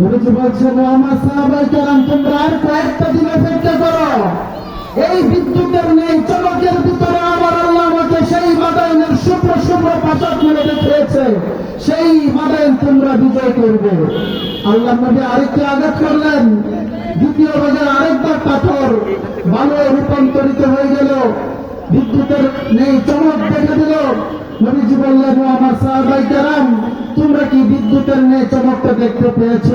নবীজি বলছেন আমার সাহাবাই কেরাম, তোমরা আর কয়েকটা দিন অপেক্ষা করো। এই বিদ্যুতের নেই, চমকের ভিতরে আমার আল্লাহ আমাকে সেই মাদাইনের শুভ্র শুভ্র পাশাক মেরে দেখিয়েছে। সেই মাদাইন তোমরা বিজয় করবে। আল্লাহ নবী আরেকটি আঘাত করলেন। দ্বিতীয় ভাগে আরেকবার পাথর ভালো রূপান্তরিত হয়ে গেল। বিদ্যুতের নেই চমক দেখে দিল। নবীজি বললেন আমার সাহাবাই কেরাম, তোমরা কি বিদ্যুতের নেই চমকটা দেখতে পেয়েছ?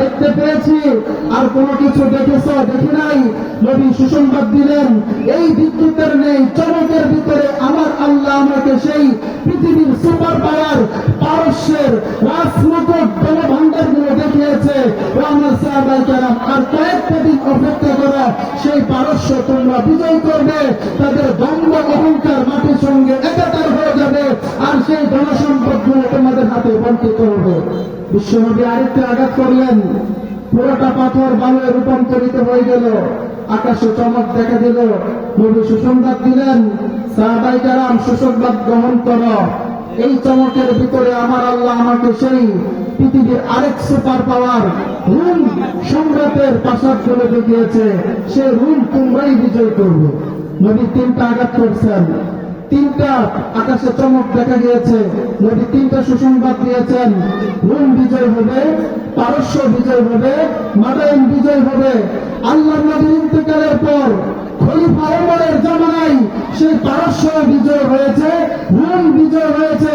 দেখতে পেয়েছি। আর কোনো কিছু দেখেছ? দেখি নাই। নবী সুসংবাদ দিলেন, এই বিদ্যুতের নেই চমকের ভিতরে আমার আল্লাহ আমাকে সেই পৃথিবীর সুপার পাওয়ার পারস্যের রাজমুকুট আর কয়েকটা দিন অপেক্ষা করো সেই পারস্য তোমরা বিজয় করবে, তাদের দ্বন্দ্ব অহংকার মাটির সঙ্গে একাকার হয়ে যাবে, আর সেই ধনসম্পদগুলো তোমাদের হাতে বন্টিত হবে। বিশ্বনবী আরেকটা আঘাত করলেন। পুরোটা পাথর বালুয়ে রূপান্তরিত হয়ে গেল। আকাশে চমক দেখা দিল। নবী সুসংবাদ দিলেন, সাহাবাই কারাম সুসংবাদ গ্রহণ করো। এই চমকের ভিতরে আমার আল্লাহ আমাকে সেই পৃথিবীর আরেক সুপার পাওয়ার রুম সম্রাটেরগুলো দেখিয়েছে, সে রুম তোমরাই বিজয় তিনটা আঘাত করছেন। তিনটা আকাশে চমক দেখা গিয়েছে। তিনটা সুসংবাদ দিয়েছেন। রুম বিজয় হবে, পারস্য বিজয় হবে, মাদাইন বিজয় হবে। আল্লাহ নবীর পর খলিফা ওমরের জামানায় সেই পারস্য বিজয় হয়েছে, রুম বিজয় হয়েছে।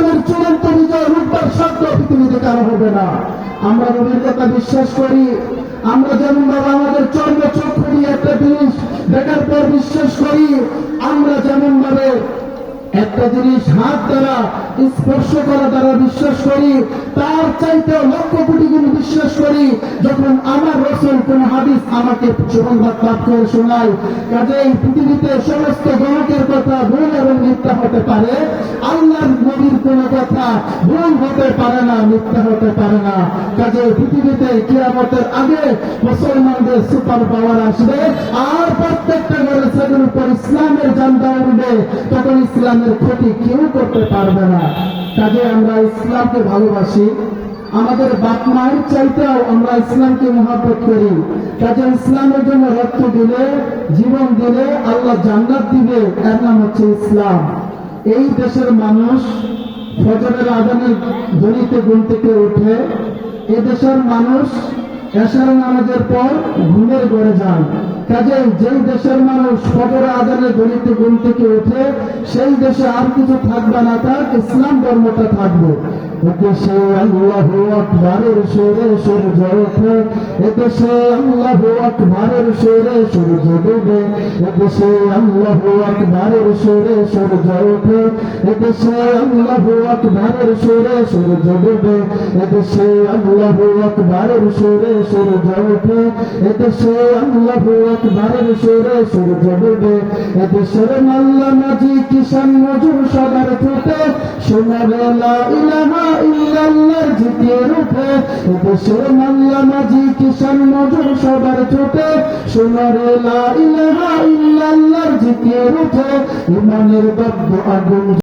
ইসলামের চূড়ান্ত বিজয় রূপবার শব্দ পৃথিবীতে কারও হবে না। আমরা নবীর কথা বিশ্বাস করি। আমরা যেমন বাবা আমাদের চর্ম চক্ষু দিয়ে একটা জিনিস দেখার পর বিশ্বাস করি, আমরা যেমন ভাবে একটা জিনিস হাত দ্বারা স্পর্শ করা দ্বারা বিশ্বাস করি, তার চাইতে লক্ষ কোটি গুণ বিশ্বাস করি, যখন আমার রসুল কোন হাদিস আমাকে সংবাদ লাভ করে শোনায় কাজে এই পৃথিবীতে সমস্ত গণকের কথা ভুল এবং মিথ্যা হতে পারে। আল্লাহর নবীর কোন কথা ভুল হতে পারে না, মিথ্যা হতে পারে না। কাজে পৃথিবীতে কিয়ামতের আগে মুসলমানদের সুপার পাওয়ার আসবে আর প্রত্যেকটা ঘরে সেগুলোর উপর ইসলামের জানদা উঠবে তখন ইসলামের ক্ষতি কেউ করতে পারবে না। কাজে আমরা ইসলামকে ভালোবাসি। আমাদের বাপ মায়ের চাইতেও আমরা ইসলামকে মহাব্বত করি। কাজে ইসলামের জন্য রক্ত দিলে, জীবন দিলে, আল্লাহ জান্নাত দিবে, এর নাম হচ্ছে ইসলাম। এই দেশের মানুষ ফজরের আজানের ধ্বনিতে ঘুম থেকে উঠে এদেশের দেশের মানুষ এশার নামাজের পর ঘুমের ঘরে যান। কাজে যেই দেশের মানুষ ফজর আজানের ধ্বনিতে ঘুম থেকে উঠে, সেই দেশে আর কিছু থাকবে না, তার ইসলাম ধর্মটা থাকবে। এদেশে আল্লাহ আকবরের সুরে সূর্য ওঠে এদেশে আল্লাহ আকবরের সুরে সূর্য ডুবে এদেশে আল্লাহ আকবরের সুরে সূর্য ওঠে এদেশে আল্লাহ আকবরের সুরে সূর্য ডুবে এদেশে আল্লাহ আকবরের সুরে সূর্য ওঠে এদেশে আল্লাহ আকবরের সুরে সূর্য ডুবে এদেশের মাল্লা মাঝি কিষান মজুর সবার ছুটে শোনাবে লা ইলাহা ইল্লাল্লাহর জিকির উঠে এদেশের মাল্লা মাঝি কিষান মজুর সবার ছুটে শোনাবে লা ইলাহা ইল্লাল্লাহর জিকির উঠে, ইমানের গব্ব আগুন